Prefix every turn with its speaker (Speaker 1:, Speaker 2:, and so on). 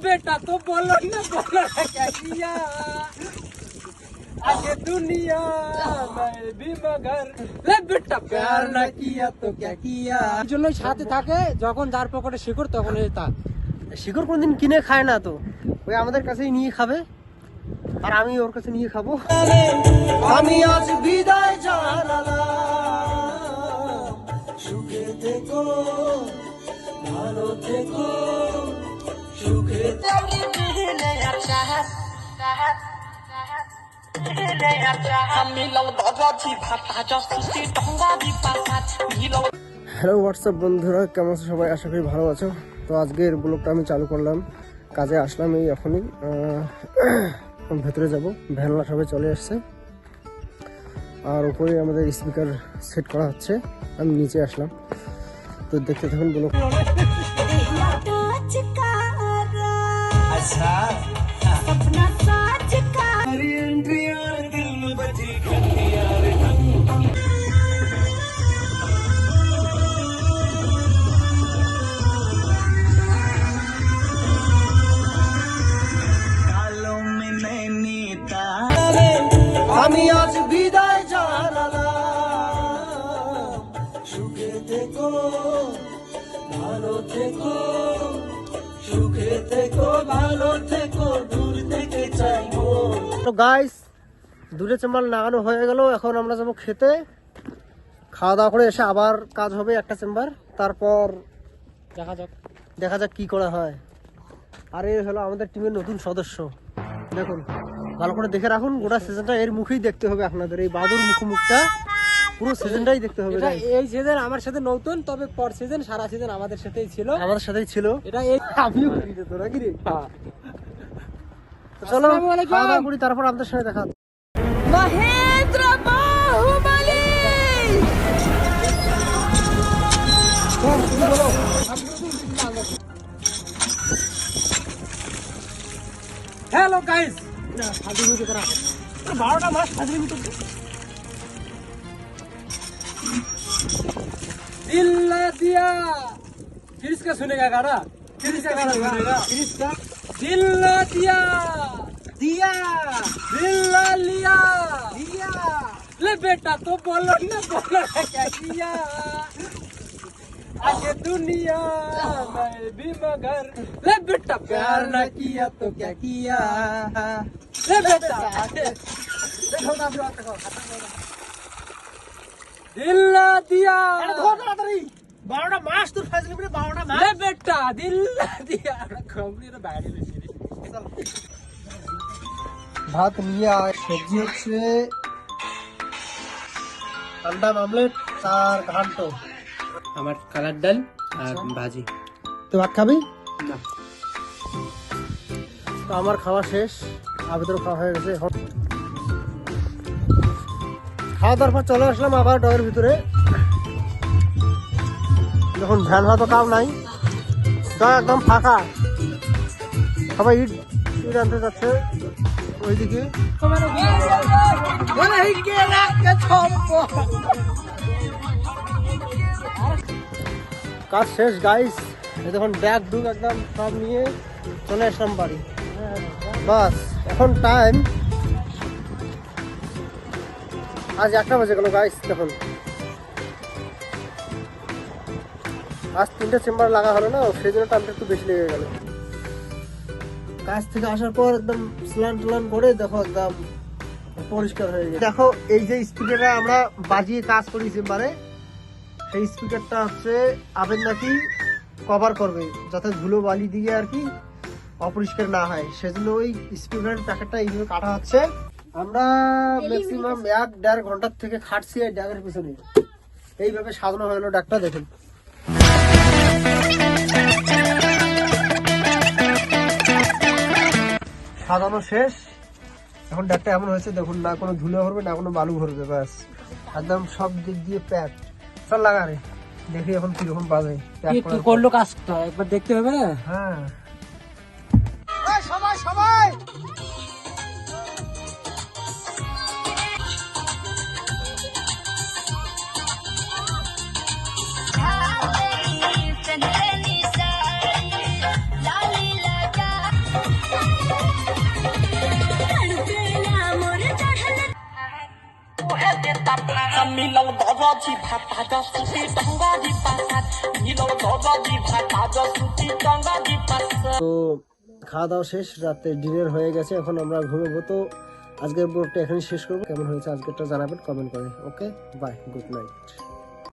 Speaker 1: बेटा तो बोलो ना बोलो ना क्या किया आगे दुनिया मैं भी मगर ले बेटा प्यार ना किया तो क्या किया জন্য সাথে থাকে যখন যার পকেটে শিকড় তখন এই তা
Speaker 2: শিকড় কোনদিন কিনে খায় না তো ওই আমাদের কাছেই নিয়ে খাবে আর আমি ওর কাছে নিয়ে খাবো আমি আজ বিদায় জানালাম সুখে থেকো ভালো থেকো সুখে হ্যালো হোয়াটসঅ্যাপ বন্ধুরা কেমন আছো সবাই? আশা করি ভালো আছো। তো আজকের ব্লগটা আমি চালু করলাম। কাজে আসলাম এই এখনই। ভেতরে যাব। ভ্যানলা সবাই চলে আসছে আর উপরে আমাদের স্পিকার সেট করা হচ্ছে। আমি নিচে আসলাম। তো দেখতে থাকুন ব্লগ। Yes, ha. Huh? ভালো থেকো দূর থেকে চাইব। তো গাইস দূরে চেম্বার লাগানো হয়ে গেল এখন আমরা যাব খেতে। খাওয়া দাওয়া করে এসে আবার কাজ হবে একটা চেম্বার। তারপর
Speaker 1: দেখা যাক।
Speaker 2: দেখা যাক কি করা হয়। আর এই হলো আমাদের টিমের নতুন সদস্য। দেখুন ভালো করে দেখে রাখুন গোটা সিজনটা এর মুখেই দেখতে হবে আপনাদের এই বাদুর মুখ মুখটা পুরো সিজনটাই দেখতে হবে
Speaker 1: এই সিজন আমার সাথে নতুন তবে পর সিজন সারা সিজন আমাদের সাথেই ছিল।
Speaker 2: আমাদের সাথেই ছিল।
Speaker 1: এটা এই
Speaker 2: আমিও করি তো নাকি
Speaker 1: হ্যাঁ।
Speaker 2: চলো খাওয়া করি তারপর আপনাদের সাথে দেখা
Speaker 3: মহেন্দ্র বাহুবলী!
Speaker 1: হ্যালো গাইস না ফাঁকি বুঝে করা। বারোটা মাস ফাঁকি বুঝে दिल दिया। फिर इसका सुनेगा गाना? फिर इसका गाना सुनेगा। फिर इसका। दिल दिया। दिया। दिल लिया। दिया ले बेटा तो बोलो ना बोलो ना क्या किया? आगे दुनिया मैं भी मगर। ले बेटा प्यार ना किया तो क्या किया? ले बेटा। देखो ना দিল্লা দিয়া। দিল্লা দিয়া। বাইরে
Speaker 2: ভাত নিয়ে আর সবজি হচ্ছে। আন্ডা মামলেট আর ঘান্ট।
Speaker 1: আমার কালার ডাল আর আচ্ছা। ভাজি।
Speaker 2: তো ভাত খাবি? না। তো আমার খাওয়া শেষ। আবেদন খাওয়া হয়ে গেছে। খাওয়া দাওয়ার পর চলে আসলাম আবার ডয়ের ভিতরে। যখন ভ্যান ভাতো কাউ নাই। ডয় একদম ফাঁকা। সবাই ইট ইট আনতে যাচ্ছে ওইদিকে। কাজ শেষ গাইস দেখুন ব্যাগ ডুগ একদম সব নিয়ে চলে আসলাম বাড়ি। বাস এখন টাইম আজ একটা বাজে গেল গাইস দেখুন। আজ তিনটে চেম্বার লাগা হলো না, সেই জন্য টাইমটা একটু বেশি লেগে গেল। কাজ থেকে আসার পর একদম স্নান টুলান করে দেখো একদম পরিষ্কার হয়ে গেছে। দেখো, এই যে স্পিকারটা আমরা বাজিয়ে কাজ করি চেম্বারে সেই স্পিকারটা হচ্ছে আবেদ নাকি কভার করবে, যাতে ধুলো বালি দিয়ে আর কি অপরিষ্কার না হয়। সেজন্য ওই স্পিকারের প্যাকেটটা এইভাবে কাটা হচ্ছে। আমরা ম্যাক্সিমাম এক দেড় ঘণ্টার থেকে খাটছি এই ড্যাগের পিছনে। এইভাবে সাজানো হয়ে হলো ডাকটা দেখুন। সাজানো শেষ। এখন ডাকটা এমন হয়েছে দেখুন না কোনো ধুলো ভরবে না কোনো বালু ভরবে ব্যাস। একদম সব দিক দিয়ে প্যাক চল লাগা রে দেখি এখন কীরকম পাবে প্যাক
Speaker 1: কি করল কাজটা? একবার দেখতে হবে না?
Speaker 2: হ্যাঁ। সবাই সবাই! তো খাওয়া দাওয়া শেষ, রাতে ডিনার হয়ে গেছে, এখন আমরা ঘুমবো। তো আজকের ব্লগটা এখানে শেষ করব। কেমন হয়েছে আজকেরটা জানাবেন কমেন্ট করে। Okay bye good night